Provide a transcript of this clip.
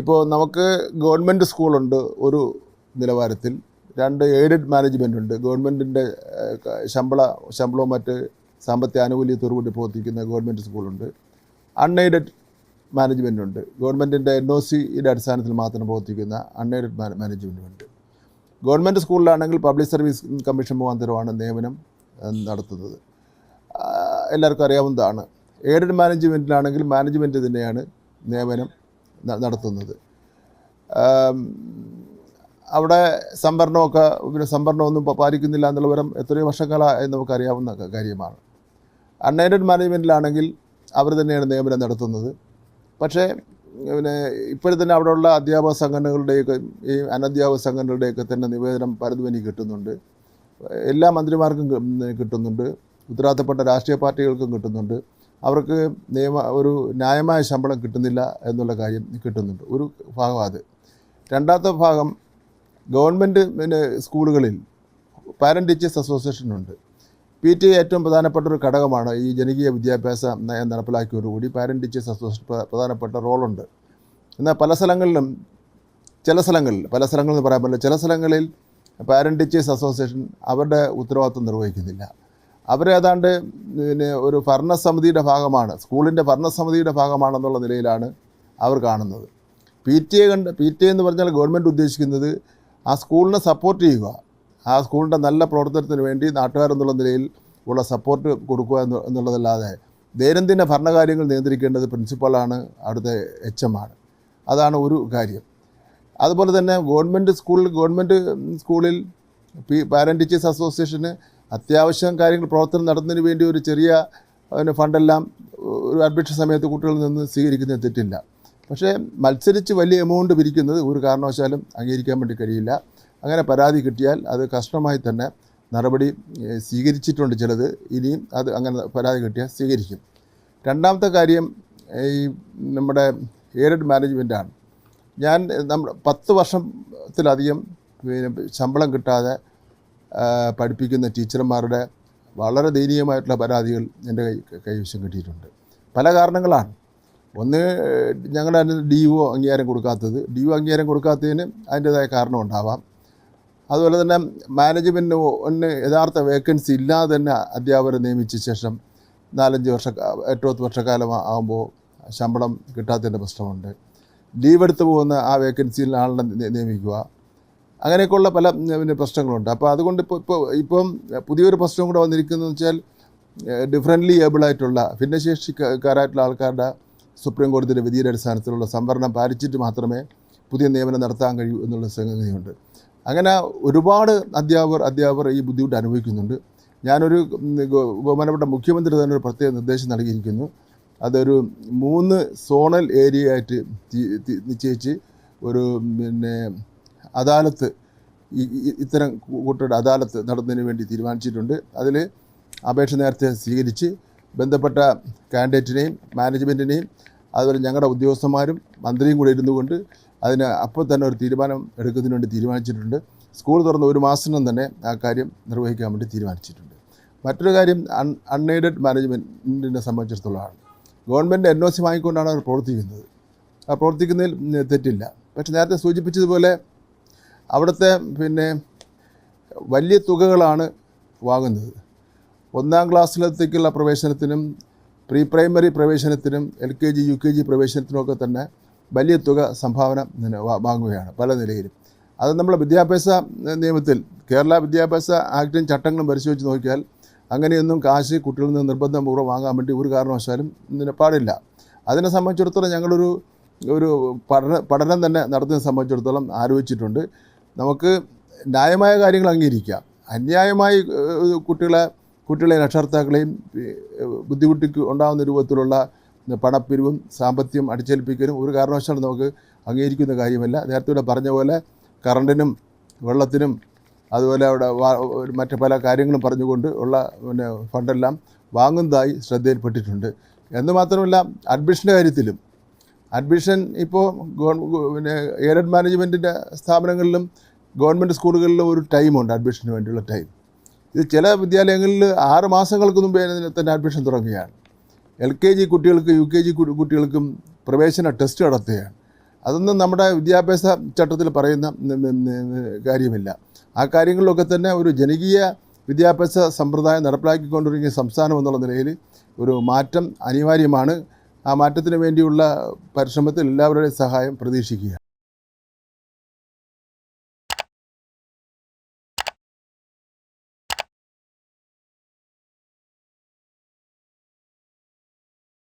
ഇപ്പോൾ നമുക്ക് ഗവൺമെന്റ് സ്കൂളുണ്ട് ഒരു നിലവാരത്തിൽ. രണ്ട് എയ്ഡഡ് മാനേജ്മെന്റ് ഉണ്ട്. ഗവൺമെന്റിന്റെ ശമ്പള ശമ്പളവും മറ്റ് സാമ്പത്തിക ആനുകൂല്യത്തോടുകൂടി പ്രവർത്തിക്കുന്ന ഗവൺമെന്റ് സ്കൂളുണ്ട്. അൺഎയ്ഡഡ് മാനേജ്മെന്റ് ഉണ്ട്. ഗവൺമെന്റിന്റെ എൻ ഒ സിയുടെ അടിസ്ഥാനത്തിൽ മാത്രം പ്രവർത്തിക്കുന്ന അൺഎയ്ഡഡ് മാനേജ്മെന്റും ഉണ്ട്. ഗവൺമെന്റ് സ്കൂളിലാണെങ്കിൽ പബ്ലിക് സർവീസ് കമ്മീഷൻ മുഖാന്തരമാണ് നിയമനം നടത്തുന്നത്. എല്ലാവർക്കും അറിയാവുന്നതാണ്. എയ്ഡഡ് മാനേജ്മെന്റിലാണെങ്കിൽ മാനേജ്മെന്റ് തന്നെയാണ് നിയമനം നടത്തുന്നത്. അവിടെ സംവരണമൊക്കെ പിന്നെ സംവരണമൊന്നും പാലിക്കുന്നില്ല എന്നുള്ള വിവരം എത്രയോ വർഷക്കാലമായി നമുക്കറിയാവുന്ന കാര്യമാണ്. അൺഎയ്ഡഡ് മാനേജ്മെന്റിലാണെങ്കിൽ അവർ തന്നെയാണ് നിയമനം നടത്തുന്നത്. പക്ഷേ പിന്നെ ഇപ്പോഴും തന്നെ അവിടെയുള്ള അധ്യാപക സംഘടനകളുടെയൊക്കെ ഈ അനധ്യാപക സംഘടനകളുടെയൊക്കെ തന്നെ നിവേദനം പരതുവനി കിട്ടുന്നുണ്ട്. എല്ലാ മന്ത്രിമാർക്കും കിട്ടുന്നുണ്ട്. ഉത്തരവാദിത്തപ്പെട്ട രാഷ്ട്രീയ പാർട്ടികൾക്കും കിട്ടുന്നുണ്ട്. അവർക്ക് നിയമ ഒരു ന്യായമായ ശമ്പളം കിട്ടുന്നില്ല എന്നുള്ള കാര്യം കിട്ടുന്നുണ്ട്. ഒരു ഭാഗം അത്. രണ്ടാമത്തെ ഭാഗം ഗവൺമെന്റ് പിന്നെ സ്കൂളുകളിൽ പാരന്റ് ടീച്ചേഴ്സ് അസോസിയേഷൻ ഉണ്ട്. പി ടി ഏറ്റവും പ്രധാനപ്പെട്ട ഒരു ഘടകമാണ് ഈ ജനകീയ വിദ്യാഭ്യാസ നയം നടപ്പിലാക്കിയതോടുകൂടി പാരന്റ് ടീച്ചേഴ്സ് അസോസിയേഷൻ പ്ര- പ്രധാനപ്പെട്ട റോളുണ്ട്. എന്നാൽ പല സ്ഥലങ്ങളിലും ചില സ്ഥലങ്ങളിൽ പല സ്ഥലങ്ങളിൽ പറയാൻ പറ്റില്ല ചില സ്ഥലങ്ങളിൽ പാരന്റ് ടീച്ചേഴ്സ് അസോസിയേഷൻ അവരുടെ ഉത്തരവാദിത്വം നിർവഹിക്കുന്നില്ല. അവരേതാണ്ട് പിന്നെ ഒരു ഭരണസമിതിയുടെ ഭാഗമാണ് സ്കൂളിന്റെ ഭരണസമിതിയുടെ ഭാഗമാണെന്നുള്ള നിലയിലാണ് അവർ കാണുന്നത്. പി ടി എ കണ്ട് പി ടി എ എന്ന് പറഞ്ഞാൽ ഗവൺമെന്റ് ഉദ്ദേശിക്കുന്നത് ആ സ്കൂളിനെ സപ്പോർട്ട് ചെയ്യുക ആ സ്കൂളിന്റെ നല്ല പ്രവർത്തനത്തിന് വേണ്ടി നാട്ടുകാരെന്നുള്ള നിലയിൽ ഉള്ള സപ്പോർട്ട് കൊടുക്കുക എന്ന് എന്നുള്ളതല്ലാതെ ദൈനംദിന ഭരണകാര്യങ്ങൾ നിയന്ത്രിക്കേണ്ടത് പ്രിൻസിപ്പളാണ് അവിടുത്തെ എച്ച് എം ആണ്. അതാണ് ഒരു കാര്യം. അതുപോലെ തന്നെ ഗവൺമെന്റ് സ്കൂളിൽ ഗവൺമെന്റ് സ്കൂളിൽ പി പാരന്റ് ടീച്ചേഴ്സ് അസോസിയേഷന് അത്യാവശ്യം കാര്യങ്ങൾ പ്രവർത്തനം നടത്തുന്നതിന് വേണ്ടി ഒരു ചെറിയ പിന്നെ ഫണ്ടെല്ലാം ഒരു അഡ്മിഷൻ സമയത്ത് കുട്ടികളിൽ നിന്ന് സ്വീകരിക്കുന്നത് തെറ്റില്ല. പക്ഷേ മത്സരിച്ച് വലിയ എമൗണ്ട് പിരിക്കുന്നത് ഒരു കാരണവശാലും അംഗീകരിക്കാൻ വേണ്ടി കഴിയില്ല. അങ്ങനെ പരാതി കിട്ടിയാൽ അത് കഷ്ടമായി തന്നെ നടപടി സ്വീകരിച്ചിട്ടുണ്ട് ചിലത്. ഇനിയും അത് അങ്ങനെ പരാതി കിട്ടിയാൽ സ്വീകരിക്കും. രണ്ടാമത്തെ കാര്യം ഈ നമ്മുടെ എയ്ഡഡ് മാനേജ്മെന്റാണ് ഞാൻ നമ്മൾ പത്ത് വർഷത്തിലധികം പിന്നെ ശമ്പളം കിട്ടാതെ പഠിപ്പിക്കുന്ന ടീച്ചർമാരുടെ വളരെ ദയനീയമായിട്ടുള്ള പരാതികൾ എന്റെ കൈ കൈവശം കിട്ടിയിട്ടുണ്ട്. പല കാരണങ്ങളാണ്. ഒന്ന് ഞങ്ങളുടെ ഡി ഒ അംഗീകാരം കൊടുക്കാത്തത്. ഡി ഒ അംഗീകാരം കൊടുക്കാത്തതിന് അതിന്റേതായ കാരണം ഉണ്ടാവാം. അതുപോലെ തന്നെ മാനേജ്മെന്റിന് യഥാർത്ഥ വേക്കൻസി ഇല്ലാതെ തന്നെ അധ്യാപകരെ നിയമിച്ച ശേഷം നാലഞ്ച് വർഷ എട്ടുപത്ത് വർഷക്കാലം ആകുമ്പോൾ ശമ്പളം കിട്ടാത്തതിന്റെ പ്രശ്നമുണ്ട്. ലീവ് എടുത്ത് പോകുന്ന ആ വേക്കൻസിയിൽ ആളിനെ നിയമിക്കുക. അങ്ങനെയൊക്കെയുള്ള പല പിന്നെ പ്രശ്നങ്ങളുണ്ട്. അപ്പോൾ അതുകൊണ്ട് ഇപ്പോൾ ഇപ്പോൾ ഇപ്പം പുതിയൊരു പ്രശ്നം കൂടെ വന്നിരിക്കുന്നത് വെച്ചാൽ ഡിഫറന്റ്ലി ഏബിളായിട്ടുള്ള ഭിന്നശേഷിക്കാരായിട്ടുള്ള ആൾക്കാരുടെ സുപ്രീം കോടതിയുടെ വിധിയുടെ അടിസ്ഥാനത്തിലുള്ള സംവരണം പാലിച്ചിട്ട് മാത്രമേ പുതിയ നിയമനം നടത്താൻ കഴിയൂ എന്നുള്ള സംഗതിയുണ്ട്. അങ്ങനെ ഒരുപാട് അധ്യാപകർ അധ്യാപകർ ഈ ബുദ്ധിമുട്ട് അനുഭവിക്കുന്നുണ്ട്. ഞാനൊരു ബഹുമാനപ്പെട്ട മുഖ്യമന്ത്രി തന്നെ ഒരു പ്രത്യേക നിർദ്ദേശം നൽകിയിരിക്കുന്നു. അതൊരു മൂന്ന് സോണൽ ഏരിയ ആയിട്ട് നിശ്ചയിച്ച് ഒരു പിന്നെ അദാലത്ത് ഇത്തരം കൂട്ടരുടെ അദാലത്ത് നടത്തുന്നതിന് വേണ്ടി തീരുമാനിച്ചിട്ടുണ്ട്. അതിൽ അപേക്ഷ നേരത്തെ സ്വീകരിച്ച് ബന്ധപ്പെട്ട കാൻഡിഡേറ്റിനെയും മാനേജ്മെന്റിനെയും അതുപോലെ ഞങ്ങളുടെ ഉദ്യോഗസ്ഥന്മാരും മന്ത്രിയും കൂടെ ഇരുന്നു കൊണ്ട് അതിന് അപ്പോൾ തന്നെ ഒരു തീരുമാനം എടുക്കുന്നതിന് വേണ്ടി തീരുമാനിച്ചിട്ടുണ്ട്. സ്കൂൾ തുറന്ന് ഒരു മാസത്തിനും തന്നെ ആ കാര്യം നിർവഹിക്കാൻ വേണ്ടി തീരുമാനിച്ചിട്ടുണ്ട്. മറ്റൊരു കാര്യം അൺ അൺഎയ്ഡഡ് മാനേജ്മെന്റിനെ സംബന്ധിച്ചിടത്തോളമാണ്. ഗവൺമെന്റ് എൻ ഒ സി വാങ്ങിക്കൊണ്ടാണ് അവർ പ്രവർത്തിക്കുന്നത്. ആ പ്രവർത്തിക്കുന്നതിൽ തെറ്റില്ല. പക്ഷേ നേരത്തെ സൂചിപ്പിച്ചതുപോലെ അവിടുത്തെ പിന്നെ വലിയ തുകകളാണ് വാങ്ങുന്നത്. ഒന്നാം ക്ലാസ്സിലത്തേക്കുള്ള പ്രവേശനത്തിനും pre primary പ്രവേശനത്തിനും L K G U K G പ്രവേശനത്തിനുമൊക്കെ തന്നെ വലിയ തുക സംഭാവന വാങ്ങുകയാണ് പല നിലയിലും. അത് നമ്മുടെ വിദ്യാഭ്യാസ നിയമത്തിൽ കേരള വിദ്യാഭ്യാസ ആക്ടും ചട്ടങ്ങളും പരിശോധിച്ച് നോക്കിയാൽ അങ്ങനെയൊന്നും കാശ് കുട്ടികളിൽ നിന്ന് നിർബന്ധപൂർവം വാങ്ങാൻ വേണ്ടി ഒരു കാരണവശാലും പാടില്ല. അതിനെ സംബന്ധിച്ചിടത്തോളം ഞങ്ങളൊരു ഒരു പഠന പഠനം തന്നെ നടത്തുന്നതിനെ സംബന്ധിച്ചിടത്തോളം ആലോചിച്ചിട്ടുണ്ട്. നമുക്ക് ന്യായമായ കാര്യങ്ങൾ അംഗീകരിക്കാം. അന്യായമായി കുട്ടികളെ കുട്ടികളെ രക്ഷകർത്താക്കളെയും ബുദ്ധിമുട്ടിക്ക് ഉണ്ടാകുന്ന രൂപത്തിലുള്ള പണപ്പിരിവും സാമ്പത്തികം അടിച്ചേൽപ്പിക്കലും ഒരു കാരണവശാലും നമുക്ക് അംഗീകരിക്കുന്ന കാര്യമല്ല. നേരത്തെ ഇവിടെ പറഞ്ഞ പോലെ കറണ്ടിനും വെള്ളത്തിനും അതുപോലെ അവിടെ മറ്റു പല കാര്യങ്ങളും പറഞ്ഞുകൊണ്ട് ഉള്ള പിന്നെ ഫണ്ടെല്ലാം വാങ്ങുന്നതായി ശ്രദ്ധയിൽപ്പെട്ടിട്ടുണ്ട്. എന്ന് മാത്രമല്ല അഡ്മിഷന്റെ കാര്യത്തിലും അഡ്മിഷൻ ഇപ്പോൾ പിന്നെ എയ്ഡഡ് മാനേജ്മെന്റിന്റെ സ്ഥാപനങ്ങളിലും ഗവൺമെന്റ് സ്കൂളുകളിലും ഒരു ടൈമുണ്ട് അഡ്മിഷന് വേണ്ടിയുള്ള ടൈം. ഇത് ചില വിദ്യാലയങ്ങളിൽ ആറ് മാസങ്ങൾക്ക് മുമ്പേ തന്നെ അഡ്മിഷൻ തുടങ്ങുകയാണ്. എൽ കെ ജി കുട്ടികൾക്ക് യു കെ ജി കുട്ടികൾക്കും പ്രവേശന ടെസ്റ്റ് നടത്തുകയാണ്. അതൊന്നും നമ്മുടെ വിദ്യാഭ്യാസ ചട്ടത്തിൽ പറയുന്ന കാര്യമില്ല. ആ കാര്യങ്ങളിലൊക്കെ തന്നെ ഒരു ജനകീയ വിദ്യാഭ്യാസ സമ്പ്രദായം നടപ്പിലാക്കിക്കൊണ്ടിരിക്കുന്ന സംസ്ഥാനം എന്നുള്ള നിലയിൽ ഒരു മാറ്റം അനിവാര്യമാണ്. ആ മാറ്റത്തിന് വേണ്ടിയുള്ള പരിശ്രമത്തിൽ എല്ലാവരുടെയും സഹായം പ്രതീക്ഷിക്കുക.